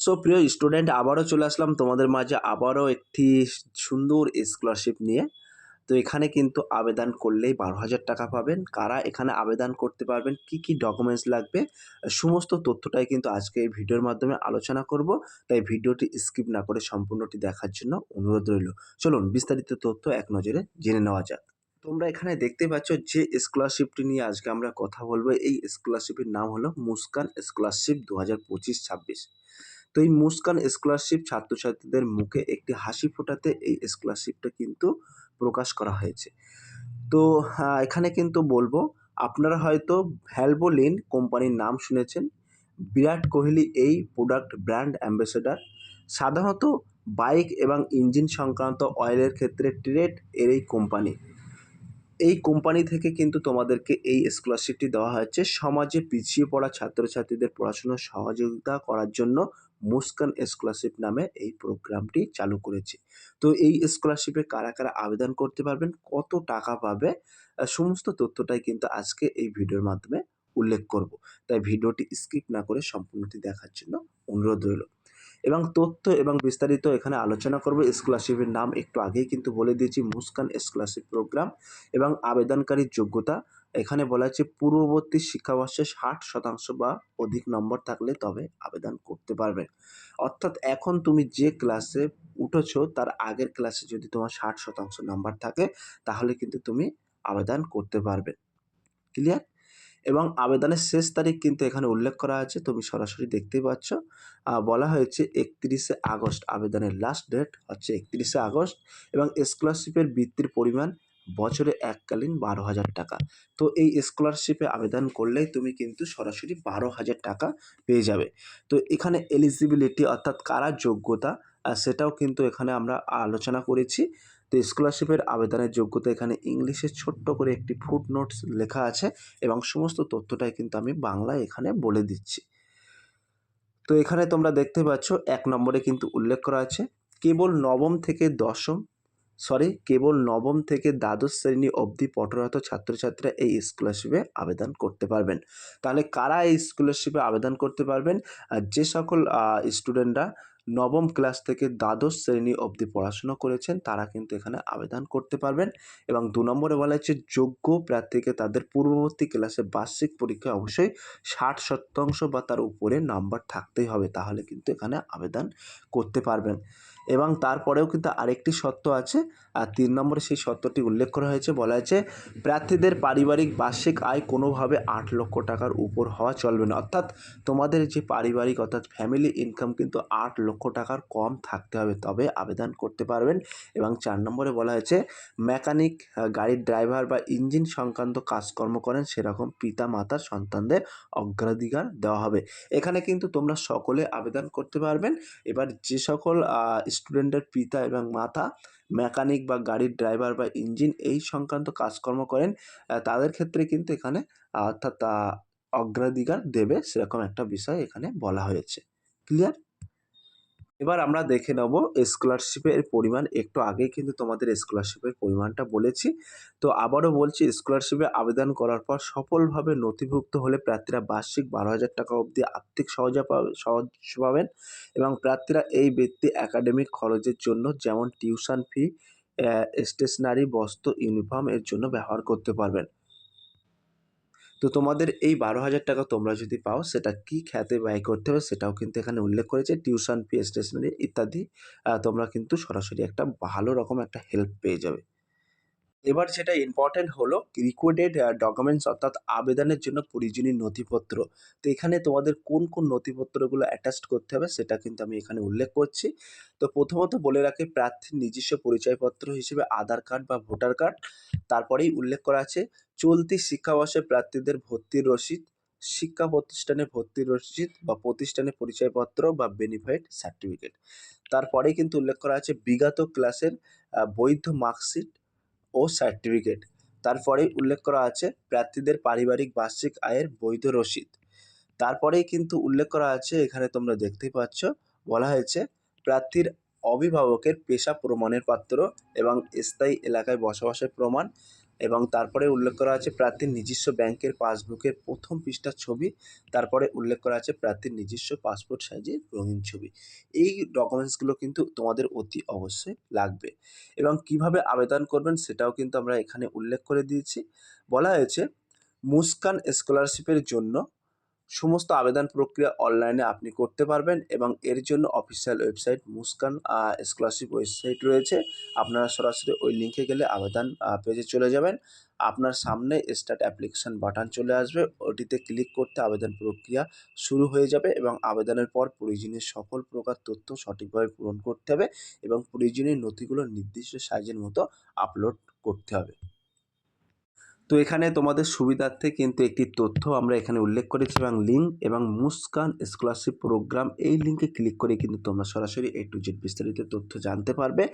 So প্রিয় student আবারও চলে আসলাম তোমাদের মাঝে। আবারও একটি সুন্দর স্কলারশিপ নিয়ে। তো এখানে কিন্তু আবেদন করলেই বারো হাজার টাকা পাবেন। কারা এখানে আবেদন করতে পারবেন, কি কি ডকুমেন্টস লাগবে, সমস্ত তথ্যটাই কিন্তু আজকে এই ভিডিওর মাধ্যমে আলোচনা করব। তাই ভিডিওটি স্কিপ না করে সম্পূর্ণটি দেখার জন্য অনুরোধ রইল। চলুন বিস্তারিত তথ্য এক নজরে জেনে নেওয়া যাক। তোমরা এখানে দেখতে পাচ্ছ যে স্কলারশিপটি নিয়ে আজকে আমরা কথা বলব। এই স্কলারশিপের নাম হলো মুস্কান স্কলারশিপ দু হাজার পঁচিশ ছাব্বিশ। তো এই মুস্কান স্কলারশিপ ছাত্রছাত্রীদের মুখে একটি হাসি ফোটাতে এই স্কলারশিপটা কিন্তু প্রকাশ করা হয়েছে। তো এখানে কিন্তু বলব, আপনারা হয়তো ভ্যালভোলিন কোম্পানির নাম শুনেছেন। বিরাট কোহলি এই প্রোডাক্ট ব্র্যান্ড অ্যাম্বাসেডার। সাধারণত বাইক এবং ইঞ্জিন সংক্রান্ত অয়েলের ক্ষেত্রে ট্রেড এর এই কোম্পানি। এই কোম্পানি থেকে কিন্তু তোমাদেরকে এই স্কলারশিপটি দেওয়া হয়েছে। সমাজে পিছিয়ে পড়া ছাত্রছাত্রীদের পড়াশোনার সহযোগিতা করার জন্য মুস্কান স্কলারশিপ নামে এই প্রোগ্রামটি চালু করেছে। তো এই স্কলারশিপে কারা কারা আবেদন করতে পারবেন, কত টাকা পাবে সমস্ত তথ্যটাই কিন্তু আজকে এই ভিডিওর মাধ্যমে উল্লেখ করব। তাই ভিডিওটি স্কিপ না করে সম্পূর্ণটি দেখার জন্য অনুরোধ রইল। এবং তথ্য এবং বিস্তারিত এখানে আলোচনা করব। স্কলারশিপের নাম একটু আগেই কিন্তু বলে দিয়েছি, মুস্কান স্কলারশিপ প্রোগ্রাম এবং আবেদনকারীর যোগ্যতা এখানে বলা হচ্ছে পূর্ববর্তী শিক্ষাবর্ষে ষাট শতাংশ বা অধিক নম্বর থাকলে তবে আবেদন করতে পারবেন অর্থাৎ এখন তুমি যে ক্লাসে উঠেছো, তার আগের ক্লাসে যদি তোমার ষাট শতাংশ নাম্বার থাকে, তাহলে কিন্তু তুমি আবেদন করতে পারবে। ক্লিয়ার? এবং আবেদনের শেষ তারিখ কিন্তু এখানে উল্লেখ করা আছে, তুমি সরাসরি দেখতেই পাচ্ছ। বলা হয়েছে একত্রিশে আগস্ট আবেদনের লাস্ট ডেট হচ্ছে একত্রিশে আগস্ট এবং স্কলারশিপের বৃত্তির পরিমাণ বছরে এককালীন বারো হাজার টাকা। তো এই স্কলারশিপে আবেদন করলেই তুমি কিন্তু সরাসরি বারো হাজার টাকা পেয়ে যাবে। তো এখানে এলিজিবিলিটি অর্থাৎ কারা যোগ্যতা সেটাও কিন্তু এখানে আমরা আলোচনা করেছি। তো স্কলারশিপের আবেদনের যোগ্যতা এখানে ইংলিশে ছোট্ট করে একটি ফুট নোটস লেখা আছে এবং সমস্ত তথ্যটাই কিন্তু আমি বাংলায় এখানে বলে দিচ্ছি। তো এখানে তোমরা দেখতে পাচ্ছ, এক নম্বরে কিন্তু উল্লেখ করা আছে, কেবল নবম থেকে দশম সরি কেবল নবম থেকে দ্বাদশ শ্রেণি অবধি পঠরত ছাত্রছাত্রীরা এই স্কলারশিপে আবেদন করতে পারবেন। তাহলে কারা এই স্কলারশিপে আবেদন করতে পারবেন? যে সকল স্টুডেন্টরা নবম ক্লাস থেকে দ্বাদশ শ্রেণি অবধি পড়াশোনা করেছেন, তারা কিন্তু এখানে আবেদন করতে পারবেন। এবং দু নম্বরে বলা হচ্ছে যোগ্য প্রার্থীকে তাদের পূর্ববর্তী ক্লাসে বার্ষিক পরীক্ষায় অবশ্যই ষাট শতাংশ বা তার উপরে নাম্বার থাকতেই হবে। তাহলে কিন্তু এখানে আবেদন করতে পারবেন। এবং তারপরেও কিন্তু আরেকটি শর্ত আছে আর তিন নম্বরে সেই শর্তটি উল্লেখ করা হয়েছে, বলা হয়েছে, প্রার্থীদের পারিবারিক বার্ষিক আয় কোনোভাবে আট লক্ষ টাকার উপর হওয়া চলবে না। অর্থাৎ তোমাদের যে পারিবারিক অর্থাৎ ফ্যামিলি ইনকাম কিন্তু আট লক্ষ টাকার কম থাকতে হবে, তবে আবেদন করতে পারবেন। এবং চার নম্বরে বলা হয়েছে মেকানিক গাড়ির ড্রাইভার বা ইঞ্জিন সংক্রান্ত কাজকর্ম করেন, সেরকম পিতা মাতার সন্তানদের অগ্রাধিকার দেওয়া হবে। এখানে কিন্তু তোমরা সকলে আবেদন করতে পারবেন। এবার যে সকল স্টুডেন্টের পিতা এবং মাতা মেকানিক বা গাড়ির ড্রাইভার বা ইঞ্জিন এই সংক্রান্ত কাজকর্ম করেন তাদের ক্ষেত্রে কিন্তু এখানে অর্থাৎ অগ্রাধিকার দেবে, সেরকম একটা বিষয় এখানে বলা হয়েছে। ক্লিয়ার এবার আমরা দেখে নেব স্কলারশিপের পরিমাণ। একটু আগেই কিন্তু তোমাদের স্কলারশিপের পরিমাণটা বলেছি। তো আবারও বলছি স্কলারশিপে আবেদন করার পর সফলভাবে নথিভুক্ত হলে প্রার্থীরা বার্ষিক বারো হাজার টাকা অবধি আর্থিক সহজা সহজ পাবেন এবং প্রার্থীরা এই ব্যক্তি একাডেমিক খরচের জন্য যেমন টিউশন ফি স্টেশনারি বস্ত্র ইউনিফর্ম এর জন্য ব্যবহার করতে পারবেন। তো তোমাদের এই বারো হাজার টাকা তোমরা যদি পাও, সেটা কি খ্যাতে ব্যয় করতে হবে সেটাও কিন্তু এখানে উল্লেখ করেছে। টিউশন ফি, স্টেশনারি ইত্যাদি তোমরা কিন্তু সরাসরি একটা ভালো রকম একটা হেল্প পেয়ে যাবে। এবার যেটা ইম্পর্টেন্ট হলো রিকোয়েডেড ডকুমেন্টস অর্থাৎ আবেদনের জন্য প্রয়োজনীয় নথিপত্র। তো এখানে তোমাদের কোন কোন নথিপত্রগুলো অ্যাটাচ করতে হবে, সেটা কিন্তু আমি এখানে উল্লেখ করছি। তো প্রথমত বলে রাখি, প্রার্থীর নিজস্ব পরিচয়পত্র হিসেবে আধার কার্ড বা ভোটার কার্ড। তারপরেই উল্লেখ করা আছে, চলতি শিক্ষাবর্ষে প্রার্থীদের ভর্তির রসিদ, শিক্ষা প্রতিষ্ঠানে ভর্তির রসিদ বা প্রতিষ্ঠানের পরিচয়পত্র বা বেনিফাইড সার্টিফিকেট তারপরেই কিন্তু উল্লেখ করা আছে, বিগত ক্লাসের বৈধ মার্কশিট ও সার্টিফিকেট তারপরেই উল্লেখ করা আছে, প্রার্থীদের পারিবারিক বার্ষিক আয়ের বৈধ রসিদ। তারপরেই কিন্তু উল্লেখ করা আছে, এখানে তোমরা দেখতেই পাচ্ছ, বলা হয়েছে, প্রার্থীর অভিভাবকের পেশা প্রমাণের পাত্র এবং স্থায়ী এলাকায় বসবাসের প্রমাণ এবং তারপরে উল্লেখ করা আছে প্রার্থীর নিজস্ব ব্যাংকের পাসবুকের প্রথম পৃষ্ঠার ছবি, তারপরে উল্লেখ করা আছে প্রার্থীর নিজস্ব পাসপোর্ট সাইজের রঙিন ছবি। এই ডকুমেন্টসগুলো কিন্তু তোমাদের অতি অবশ্যই লাগবে। এবং কীভাবে আবেদন করবেন সেটাও কিন্তু আমরা এখানে উল্লেখ করে দিয়েছি। বলা হয়েছে, মুস্কান স্কলারশিপের জন্য সমস্ত আবেদন প্রক্রিয়া অনলাইনে আপনি করতে পারবেন এবং এর জন্য official website Muskan scholarship website রয়েছে। আপনারা সরাসরি ওই লিঙ্কে গেলে আবেদন পেজে চলে যাবেন। আপনার সামনে স্টার্ট অ্যাপ্লিকেশান বাটন চলে আসবে। ওটিতে ক্লিক করতে আবেদন প্রক্রিয়া শুরু হয়ে যাবে এবং আবেদনের পর প্রয়োজনীয় সকল প্রকার তথ্য সঠিকভাবে পূরণ করতে হবে এবং প্রয়োজনীয় নথিগুলো নির্দিষ্ট সাইজের মতো আপলোড করতে হবে। তো এখানে তোমাদের সুবিধার্থে কিন্তু একটি তথ্য আমরা এখানে উল্লেখ করেছি এবং লিঙ্ক এবং মুস্কান স্কলারশিপ প্রোগ্রাম এই লিঙ্কে ক্লিক করে কিন্তু তোমরা সরাসরি এ টু জেড বিস্তারিত তথ্য জানতে পারবে।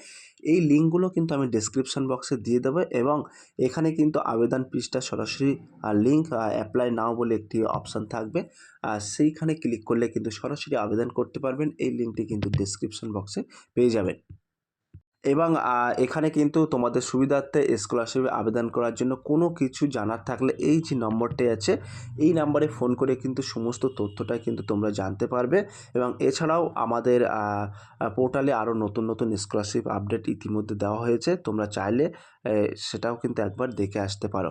এই লিঙ্কগুলো কিন্তু আমি ডেসক্রিপশন বক্সে দিয়ে দেবো এবং এখানে কিন্তু আবেদন পৃষ্ঠা সরাসরি লিঙ্ক অ্যাপ্লাই নাও বলে একটি অপশান থাকবে। আর সেইখানে ক্লিক করলে কিন্তু সরাসরি আবেদন করতে পারবেন। এই লিঙ্কটি কিন্তু ডেসক্রিপশন বক্সে পেয়ে যাবেন। এবং এখানে কিন্তু তোমাদের সুবিধার্থে স্কলারশিপে আবেদন করার জন্য কোনো কিছু জানার থাকলে এই যে নম্বরটি আছে, এই নাম্বারে ফোন করে কিন্তু সমস্ত তথ্যটা কিন্তু তোমরা জানতে পারবে। এবং এছাড়াও আমাদের পোর্টালে আরও নতুন নতুন স্কলারশিপ আপডেট ইতিমধ্যে দেওয়া হয়েছে, তোমরা চাইলে সেটাও কিন্তু একবার দেখে আসতে পারো।